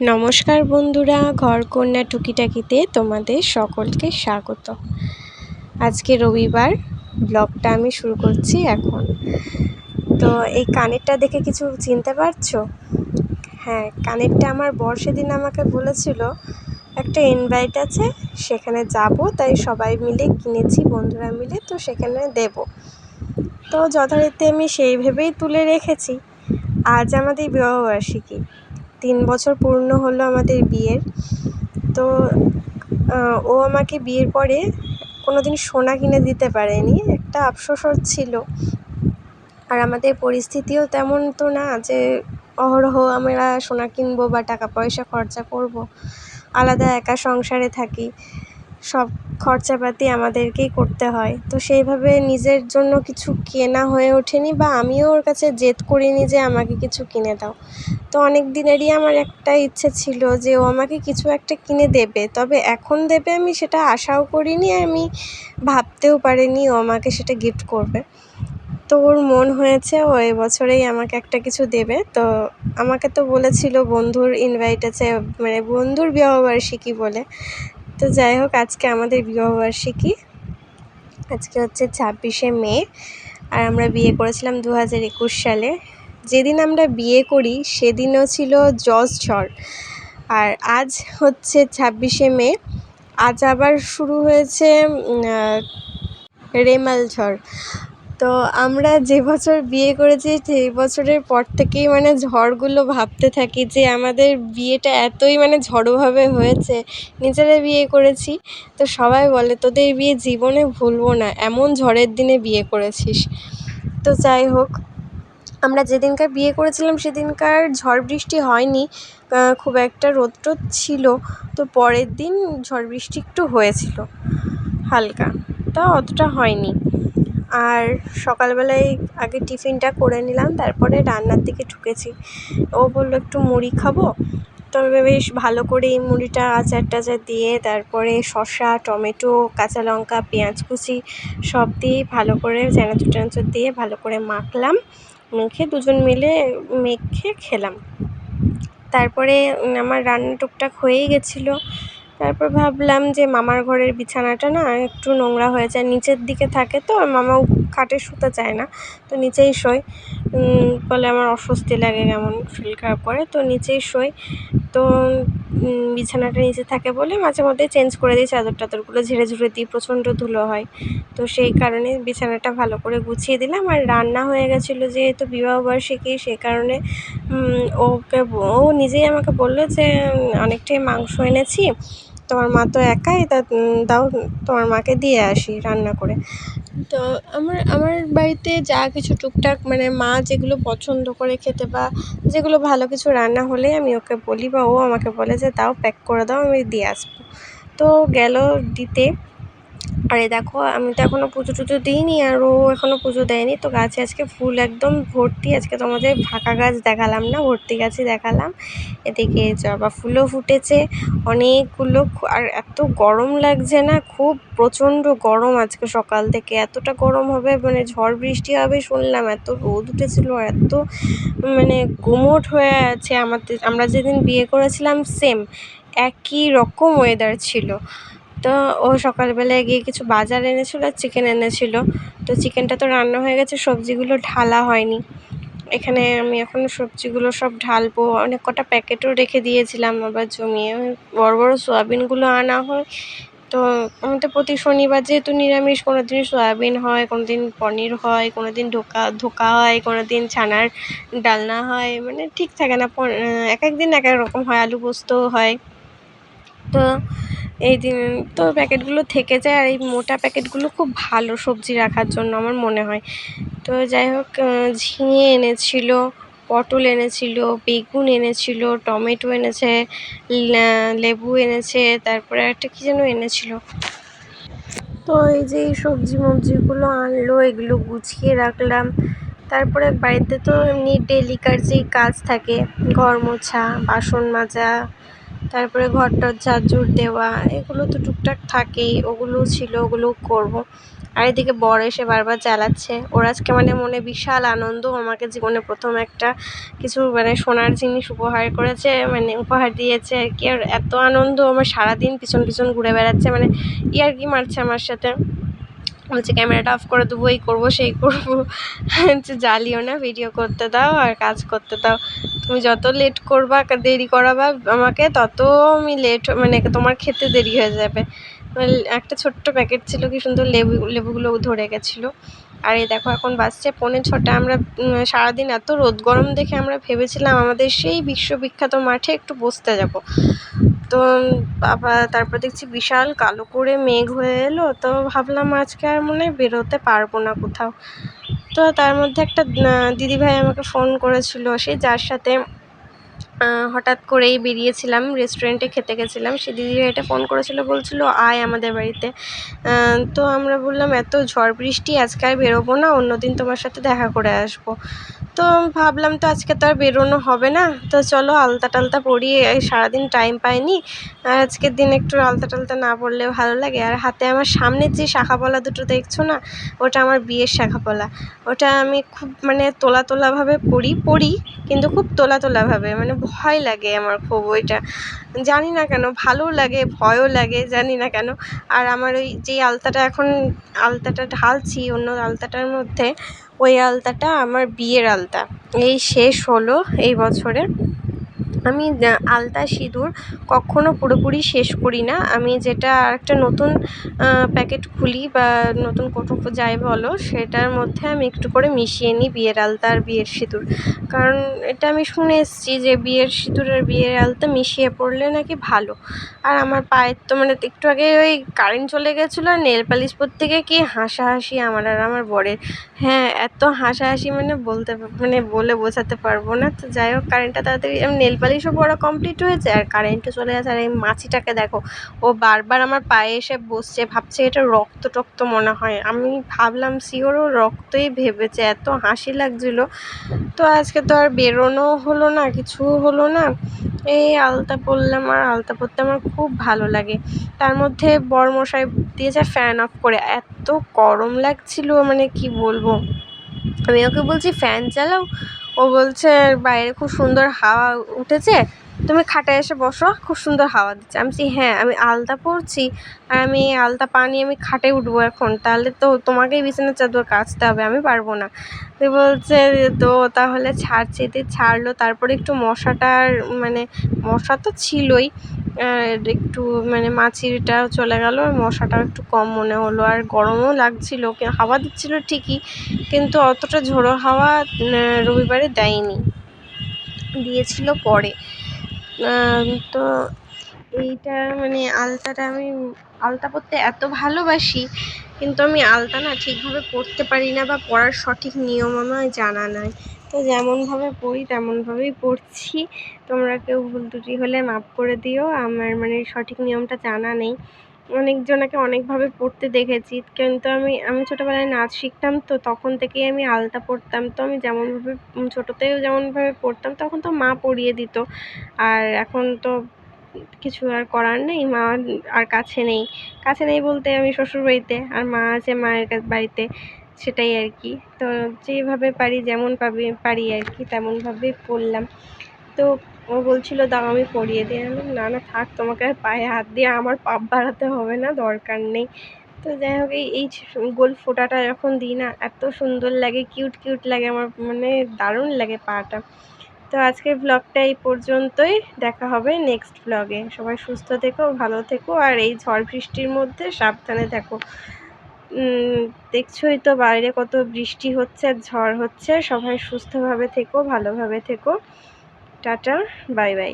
নমস্কার বন্ধুরা, ঘরকন্যা টুকিটাকিতে তোমাদের সকলকে স্বাগত। আজকে রবিবার, ব্লগটা আমি শুরু করছি এখন। তো এই কানেরটা দেখে কিছু চিনতে পারছ? হ্যাঁ কানেরটা আমার বর সেদিন আমাকে বলেছিল, একটা ইনভাইট আছে, সেখানে যাব, তাই সবাই মিলে কিনেছি, বন্ধুরা মিলে, তো সেখানে দেব। তো যথারীতি আমি সেই ভেবেই তুলে রেখেছি। আজ আমাদের বিবাহবার্ষিকী। তিন বছর পূর্ণ হলো আমাদের বিয়ের। তো ও আমাকে বিয়ের পরে কোনো দিন সোনা কিনে দিতে পারেনি। একটা আফসোস ছিল। আর আমাদের পরিস্থিতিও তেমন তো না যে অহরহ আমরা সোনা কিনবো বা টাকা পয়সা খরচা করব। আলাদা একা সংসারে থাকি। সব খরচাপাতি আমাদেরকেই করতে হয়। তো সেইভাবে নিজের জন্য কিছু কেনা হয়ে ওঠেনি বা আমিও ওর কাছে জেদ করিনি যে আমাকে কিছু কিনে দাও। তো অনেক দিনেরই আমার একটা ইচ্ছে ছিল যে ও আমাকে কিছু একটা কিনে দেবে। তবে এখন দেবে আমি সেটা আশাও করিনি, আমি ভাবতেও পারিনি ও আমাকে সেটা গিফট করবে। তো ওর মন হয়েছে ও এবছরেই আমাকে একটা কিছু দেবে। তো আমাকে তো বলেছিল বন্ধুর ইনভাইট আছে মানে বন্ধুর বিবাহবার্ষিকী বলে। তো যাই হোক, আজকে আমাদের বিবাহবার্ষিকী। আজকে হচ্ছে ছাব্বিশে মে, আর আমরা বিয়ে করেছিলাম দু হাজার একুশ সালে। যেদিন আমরা বিয়ে করি, সেদিনও ছিল জজ ঝড়। আর আজ হচ্ছে ছাব্বিশে মে, আজ আবার শুরু হয়েছে রেমাল ঝড়। তো আমরা যে বছর বিয়ে করেছি সেই বছরের পর থেকেই মানে ঝড়গুলো ভাবতে থাকি যে আমাদের বিয়েটা এতই মানে ঝড়োভাবে হয়েছে। নিজেরা বিয়ে করেছি। তো সবাই বলে, তোদের বিয়ে জীবনে ভুলবো না। এমন ঝড়ের দিনে বিয়ে করেছিস। তো যাই হোক, আমরা যেদিনকার বিয়ে করেছিলাম সেদিনকার ঝড় বৃষ্টি হয়নি। খুব একটা রোদ টোদ ছিল। তো পরের দিন ঝড় বৃষ্টি একটু হয়েছিল, হালকা। তা অতটা হয়নি। আর সকালবেলায় আগে টিফিনটা করে নিলাম, তারপরে রান্নার দিকে ঢুকেছি। ও বলল, একটু মুড়ি খাব? তবে বেশ ভালো করে মুড়িটা আচার টাচার দিয়ে, তারপরে শসা, টমেটো, কাঁচা লঙ্কা, পেঁয়াজ কুচি সব দিয়ে ভালো করে চানাচুর টানাচুর দিয়ে ভালো করে মাখলাম, মেখে দুজন মিলে মেখে খেলাম। তারপরে আমার রান্না টুকটাক হয়েই গেছিল। তারপর ভাবলাম যে মামার ঘরের বিছানাটা না একটু নোংরা হয়ে যায়, নিচের দিকে থাকে তো মামাও খাটে শুতে চায় না, তো নিচেই শোয়। বলে আমার অস্বস্তি লাগে, কেমন শরীর খারাপ করে, তো নিচেই শোয়। তো বিছানাটা নিচে থাকে বলে মাঝে মধ্যে চেঞ্জ করে দিই, চাদর টাদরগুলো ঝেড়ে ঝুড়ে দিই, প্রচণ্ড ধুলো হয়। তো সেই কারণে বিছানাটা ভালো করে গুছিয়ে দিলাম, আর রান্না হয়ে গেছিল যেহেতু বিবাহবার্ষিকী সেই কারণে ওকে ও নিজেই আমাকে বলল যে অনেকটাই মাংস এনেছি। তোমার মা তো একাই, তা দাও, তোমার মাকে দিয়ে আসি রান্না করে। তো আমার আমার বাড়িতে যা কিছু টুকটাক মানে মা যেগুলো পছন্দ করে খেতে বা যেগুলো ভালো কিছু রান্না হলে আমি ওকে বলি বা ও আমাকে বলে যে, দাও প্যাক করে দাও, আমি দিয়ে আসব। তো গেল দিতে আর দেখো, আমি তো এখনও পুজো টুজো দিইনি আর ও এখনও পুজো দেয়নি। তো গাছে আজকে ফুল একদম ভর্তি। আজকে তোমাদের ফাঁকা গাছ দেখালাম না, ভর্তি গাছই দেখালাম। এদিকে জবা ফুলও ফুটেছে, অনেকগুলো আর এত গরম লাগছে না, খুব প্রচণ্ড গরম আজকে সকাল থেকে। এতটা গরম হবে মানে ঝড় বৃষ্টি হবে শুনলাম, এত রোদ উঠেছিল, এত মানে গুমোট হয়ে আছে আমাদের আমরা যেদিন বিয়ে করেছিলাম সেম একই রকম ওয়েদার ছিল। তো ও সকালবেলায় গিয়ে কিছু বাজার এনেছিলো আর চিকেন এনেছিলো। তো চিকেনটা তো রান্না হয়ে গেছে, সবজিগুলো ঢালা হয়নি। এখানে আমি এখন সবজিগুলো সব ঢালবো। অনেক কটা প্যাকেটও রেখে দিয়েছিলাম আবার জমিয়ে। বড় বড় সোয়াবিনগুলো আনা হয়। তো আমাদের প্রতি শনিবার যেহেতু নিরামিষ কোনো দিন সয়াবিন হয় কোনো দিন পনির হয় কোনো দিন ঢোকা, ধোকা হয় কোনো দিন ছানার ডালনা হয় মানে ঠিক থাকে না এক এক দিন এক এক রকম হয়, আলু পোস্তও হয়। তো এই দিন তো প্যাকেটগুলো থেকে যায় আর এই মোটা প্যাকেটগুলো খুব ভালো সবজি রাখার জন্য আমার মনে হয়। তো যাই হোক ঝিঙে এনেছিলো, পটল এনেছিলো, বেগুন এনেছিলো, টমেটো এনেছে লেবু এনেছে, তারপরে একটা কী যেন এনেছিলো। তো এই যে সবজি মবজিগুলো আনলো, এগুলো গুছিয়ে রাখলাম। তারপরে বাড়িতে তো এমনি ডেলিকার যেই কাজ থাকে, ঘর মোছা, বাসন মাজা তারপরে ঘরটার ঝাড়ঝুড় দেওয়া, এগুলো তো টুকটাক থাকেই, ওগুলো ছিল ওগুলো করব। আর এদিকে বর এসে বারবার জ্বালাচ্ছে। ওর আজকে মানে মনে বিশাল আনন্দ আমাকে জীবনে প্রথম একটা কিছু মানে সোনার জিনিস উপহার করেছে মানে উপহার দিয়েছে। আর কি আর এত আনন্দ, আমার সারাদিন পিছন পিছন ঘুরে বেড়াচ্ছে মানে ইয়ার কি মারছে আমার সাথে। বলছে, ক্যামেরাটা অফ করে দেবো, এই করব, সেই করব। যে, জ্বালিও না ভিডিও করতে দাও আর কাজ করতে দাও। তুমি যত লেট করবা দেরি করাবা আমাকে, তত আমি লেট মানে তোমার খেতে দেরি হয়ে যাবে। একটা ছোট্ট প্যাকেট ছিল, কি সুন্দর লেবু, লেবুগুলো ধরে গেছিল। আর এই দেখো এখন বাজছে পৌনে ছটা। আমরা সারাদিন এত রোদ গরম দেখে আমরা ভেবেছিলাম আমাদের সেই বিশ্ববিখ্যাত মাঠে একটু বসতে যাব। তো তারপর দেখছি বিশাল কালো করে মেঘ হয়ে এলো। তো ভাবলাম আজকে আর মনে হয় বেরোতে পারব না কোথাও। তো তার মধ্যে একটা দিদিভাই আমাকে ফোন করেছিল। সে যার সাথে হঠাৎ করেই বেরিয়েছিলাম রেস্টুরেন্টে খেতে গেছিলাম। সে দিদিভাইটা ফোন করেছিল, বলছিল, আয় আমাদের বাড়িতে। তো আমরা বললাম, এত ঝড় বৃষ্টি, আজকে আর বেরোবো না অন্য দিন তোমার সাথে দেখা করে আসব। তো ভাবলাম, তো আজকে তো আর বেরোনো হবে না। তো চলো আলতা টালতা পরি সারাদিন টাইম পাইনি। আর আজকের দিন একটু আলতা টালতা না পরলে ভালো লাগে। আর হাতে আমার সামনের যে শাখাপলা দুটো দেখছ না, ওটা আমার বিয়ের শাখাপলা। ওটা আমি খুব মানে তোলা তোলাভাবে পড়ি পড়ি কিন্তু খুব তোলা তোলাভাবে মানে ভয় লাগে আমার খুব ওইটা। জানি না কেন, ভালো লাগে, ভয়ও লাগে, জানি না কেন। আর আমার ওই যে আলতাটা এখন, আলতাটা ঢালছি অন্য আলতাটার মধ্যে, ওই আলতাটা আমার বিয়ের আলতা। এই শেষ হলো এই বছরে আমি আলতা সিঁদুর কখনও পুরোপুরি শেষ করি না। আমি যেটা আরেকটা নতুন প্যাকেট খুলি বা নতুন কৌটো যাই বলো, সেটার মধ্যে আমি একটু করে মিশিয়ে নিই বিয়ের আলতা আর বিয়ের সিঁদুর। কারণ এটা আমি শুনে এসেছি যে বিয়ের সিঁদুর আর বিয়ের আলতা মিশিয়ে পড়লে নাকি ভালো। আর আমার পায়ের তো মানে একটু আগে ওই কারেন্ট চলে গেছিল আর নেল পালিশ পরতে গিয়ে কি হাসাহাসি আমার আর আমার বরের। হ্যাঁ এত হাসাহাসি মানে বলতে মানে বলে বোঝাতে পারব না। তো যাই হোক, কারেন্টটা তাড়াতাড়ি আমি নেল পালিশও পরা কমপ্লিট হয়েছে আর কারেন্টও চলে গেছে। আর এই মাছিটাকে দেখো, ও বারবার আমার পায়ে এসে বসছে, ভাবছে এটা রক্ত টক্ত মনে হয়। আমি ভাবলাম শিওর ও রক্তই ভেবেছে, এত হাসি লাগছিল। তো আজকে তো আর বেরোনো হলো না, কিছু হলো না। এই আলতা পরলাম আর আলতা পরতে আমার খুব ভালো লাগে। তার মধ্যে বরমশাই দিয়েছে ফ্যান অফ করে। এত গরম লাগছিল মানে কি বলব? আমি ওকে বলছি ফ্যান চালাও। ও বলছে বাইরে খুব সুন্দর হাওয়া উঠেছে। তুমি খাটে এসে বসো, খুব সুন্দর হাওয়া দিচ্ছে। আমি বলছি হ্যাঁ আমি আলতা পরছি, আর আমি আলতা পানি আমি খাটে উঠবো এখন, তাহলে তো তোমাকেই বিছানার চাদর কাচতে হবে, আমি পারব না। বলছে, তো তাহলে ছাড়ছে। দিয়ে ছাড়লো, তারপরে একটু মশাটার মানে মশা তো ছিলই একটু মানে মাছিটা চলে গেলো মশাটাও একটু কম মনে হলো, আর গরমও লাগছিল হাওয়া দিচ্ছিল ঠিকই, কিন্তু অতটা ঝোড়ো হাওয়া রবিবারে দেয়নি। দিয়েছিল পরে। তো এইটা মানে আলতাটা আমি, আলতা পরতে এত ভালোবাসি, কিন্তু আমি আলতা না ঠিকভাবে পড়তে পারি না বা পড়ার সঠিক নিয়ম আমার জানা নাই। তো যেমনভাবে পড়ি তেমনভাবেই পড়ছি তোমরা কেউ ভুল ত্রুটি হলে মাফ করে দিও। আমার মানে সঠিক নিয়মটা জানা নেই। অনেকজনাকে অনেকভাবে পড়তে দেখেছি। কিন্তু আমি আমি ছোটোবেলায় নাচ শিখতাম তো তখন থেকেই আমি আলতা পরতাম তো আমি যেমনভাবে ছোটোতেও যেমনভাবে পরতাম তখন তো মা পরিয়ে দিত। আর এখন তো কিছু আর করার নেই, মা আর কাছে নেই। কাছে নেই বলতে আমি শ্বশুরবাড়িতে, আর মা আছে মায়ের বাড়িতে, সেটাই আর কি। তো যেভাবে পারি যেমন পাবি, পারি আর কি, তেমনভাবেই পরলাম তো ও বলছিল, দাও আমি পরিয়ে দিই আমি না না, থাক, তোমাকে আর পায়ে হাত দিয়ে আমার পাপ বাড়াতে হবে না, দরকার নেই। তো যাই হোক, এই গোল ফোঁটাটা যখন দিই না, এত সুন্দর লাগে, কিউট কিউট লাগে, আমার মানে দারুণ লাগে পাটা। তো আজকের ব্লগটা এই পর্যন্তই, দেখা হবে নেক্সট ব্লগে সবাই সুস্থ থেকো, ভালো থেকো, আর এই ঝড় বৃষ্টির মধ্যে সাবধানে থাকো। দেখছোই তো বাইরে কত বৃষ্টি হচ্ছে আর ঝড় হচ্ছে, সবাই সুস্থভাবে থেকো, ভালোভাবে থেকো। Tata bye bye.